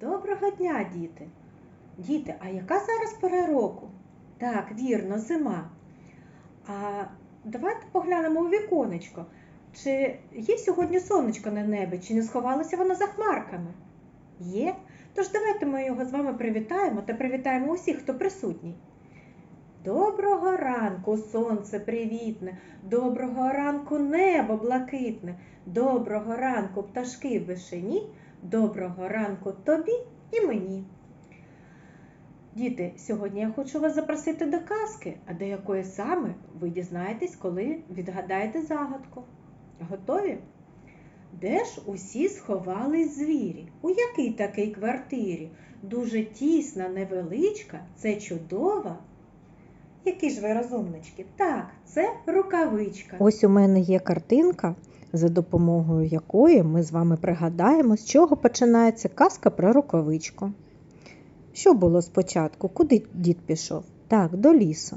Доброго дня, діти! Діти, а яка зараз пора року? Так, вірно, зима. А давайте поглянемо у віконечко. Чи є сьогодні сонечко на небі, чи не сховалося воно за хмарками? Є? Тож давайте ми його з вами привітаємо та привітаємо усіх, хто присутній. Доброго ранку, сонце привітне, доброго ранку небо блакитне, доброго ранку пташки в вишені, доброго ранку тобі і мені. Діти, сьогодні я хочу вас запросити до казки, а до якої саме ви дізнаєтесь, коли відгадаєте загадку. Готові? Де ж усі сховались звірі? У якій такій квартирі? Дуже тісна, невеличка, це чудова. Які ж ви розумнички? Так, це рукавичка. Ось у мене є картинка, за допомогою якої ми з вами пригадаємо, з чого починається казка про рукавичку. Що було спочатку? Куди дід пішов? Так, до лісу.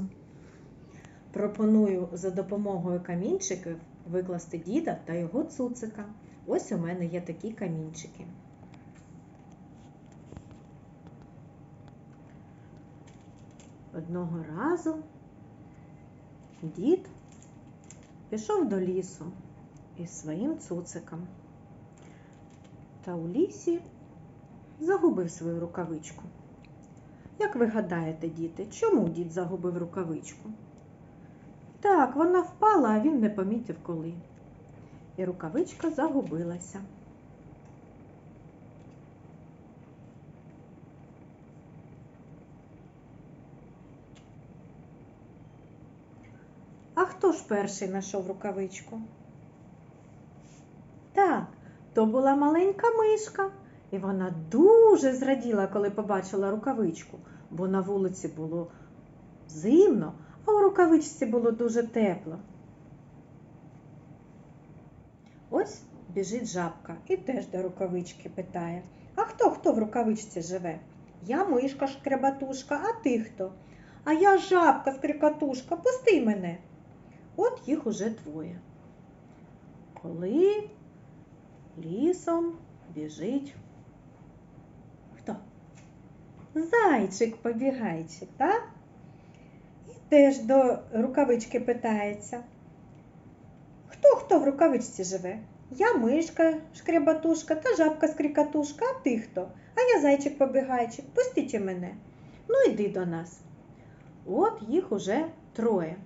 Пропоную за допомогою камінчиків викласти діда та його цуцика. Ось у мене є такі камінчики. Одного разу дід пішов до лісу із своїм цуциком. Та у лісі загубив свою рукавичку. Як ви гадаєте, діти, чому дід загубив рукавичку? Так, вона впала, а він не помітив коли. І рукавичка загубилася. А хто ж перший знайшов рукавичку? То була маленька мишка, і вона дуже зраділа, коли побачила рукавичку, бо на вулиці було зимно, а у рукавичці було дуже тепло. Ось біжить жабка і теж до рукавички питає: А хто хто в рукавичці живе? Я мишка шкребатушка, а ти хто? А я жабка скрикатушка, пусти мене. От їх уже двоє. Коли лісом біжить хто? Зайчик побігайчик, так? І теж до рукавички питається. Хто хто в рукавичці живе? Я мишка, шкребатушка та жабка скрикатушка, а ти хто? А я зайчик побігайчик, пустіть мене. Ну йди до нас. От їх уже троє.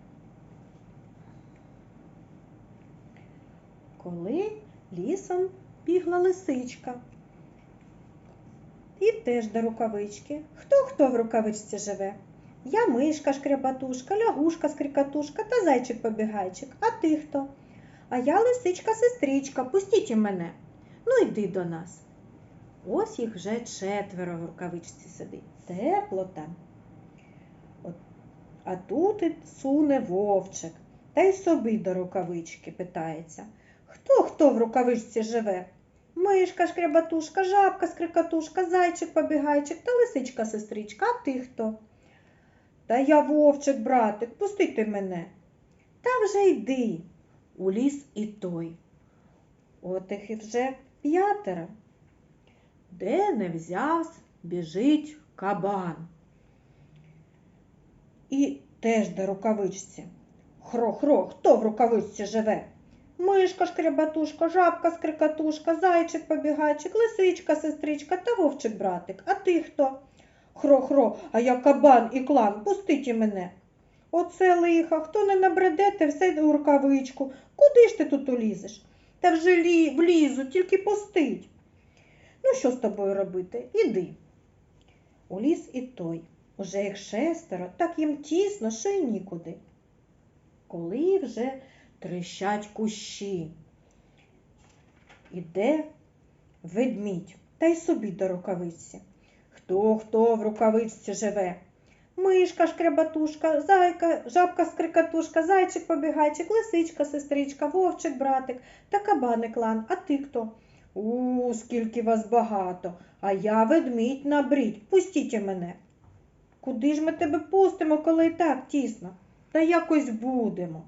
Коли лісом бігла лисичка. І теж до рукавички. Хто хто в рукавичці живе? Я мишка шкребатушка, лягушка скрикатушка та зайчик побігайчик. А ти хто? А я лисичка сестричка, пустіть і мене. Ну йди до нас. Ось їх вже четверо в рукавичці сидить. Тепло там. От. А тут і суне вовчик, та й собі до рукавички питається. Хто хто в рукавичці живе? Мишка, шкребатушка, жабка, скрикатушка, зайчик, побігайчик та лисичка сестричка, а ти хто? Та я вовчик, братик, пустити мене. Та вже йди у ліс і той. От їх і вже п'ятеро. Де не взявсь, біжить кабан. І теж до рукавичці. Хро-хро, хто в рукавичці живе? Мишка, шкребатушка, жабка, скрикатушка, зайчик, побігайчик, лисичка, сестричка та вовчик братик. А ти хто? Хро-хро, а я кабан і клан, пустіть і мене. Оце лиха, хто не набреде, те все у рукавичку. Куди ж ти тут улізеш? Та вже лі... влізу, тільки пустить. Ну, що з тобою робити? Іди. Уліз і той. Уже їх шестеро, так їм тісно, що й нікуди. Коли вже трещать кущі. Іде ведмідь та й собі до рукавиці. Хто хто в рукавичці живе? Мишка, шкребатушка, зайка, жабка скрикатушка, зайчик побігайчик, лисичка, сестричка, вовчик, братик та кабаник лан. А ти хто? У, скільки вас багато, а я ведмідь набрідь. Пустіть мене. Куди ж ми тебе пустимо, коли і так тісно? Та якось будемо.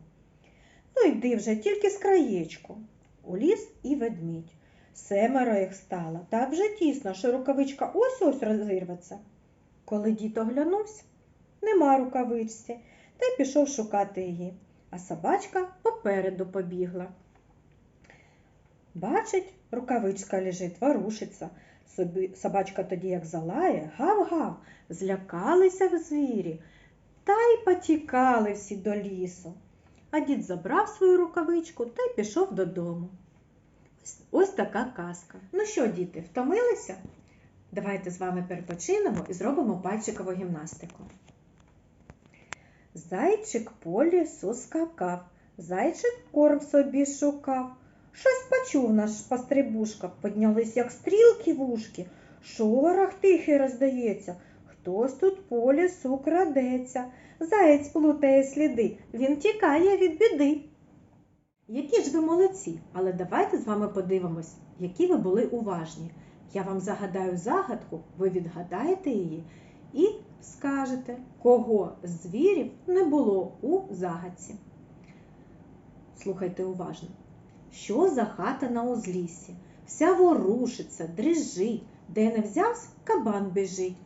Ну йди вже тільки з краєчку. Уліз і ведмідь. Семеро їх стало, так вже тісно, що рукавичка ось-ось розірветься. Коли дід оглянувся, нема рукавичці, та й пішов шукати її, а собачка попереду побігла. Бачить, рукавичка лежить, ворушиться. Собачка тоді як залає, гав-гав, злякалися в звірі, та й потікали всі до лісу. А дід забрав свою рукавичку та й пішов додому. Ось, така казка. Ну що, діти, втомилися? Давайте з вами перепочинемо і зробимо пальчикову гімнастику. Зайчик по лісу скакав, зайчик корм собі шукав. Щось почув наш пострибушка, піднялись, як стрілки вушки. Шорох тихий роздається, хтось тут по лісу крадеться. Заєць плутає сліди, він тікає від біди. Які ж ви молодці, але давайте з вами подивимось, які ви були уважні. Я вам загадаю загадку, ви відгадаєте її і скажете, кого з звірів не було у загадці. Слухайте уважно. Що за хата на узліссі? Вся ворушиться, дрижить, де не взявсь, кабан біжить.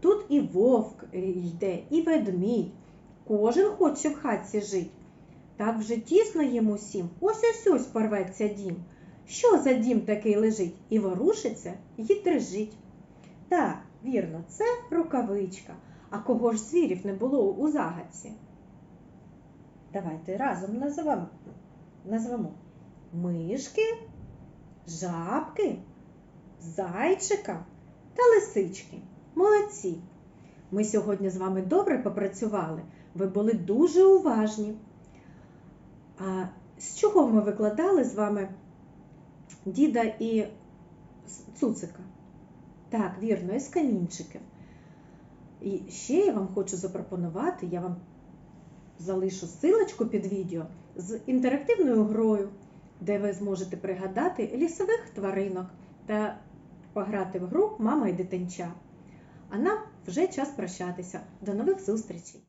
Тут і вовк йде, і ведмідь. Кожен хоче в хатці жить. Так вже тісно їм усім, ось ось ось порветься дім. Що за дім такий лежить? І ворушиться, і дрижить. Так, вірно, це рукавичка. А кого ж звірів не було у загадці? Давайте разом назвемо. назвемо. Мишки, жабки, зайчика та лисички. Молодці! Ми сьогодні з вами добре попрацювали. Ви були дуже уважні. А з чого ми викладали з вами діда і цуцика? Так, вірно, із камінчиків. І ще я вам хочу запропонувати, я вам залишу силочку під відео з інтерактивною грою, де ви зможете пригадати лісових тваринок та пограти в гру Мама і дитинча. А нам вже час прощатися. До нових зустрічей!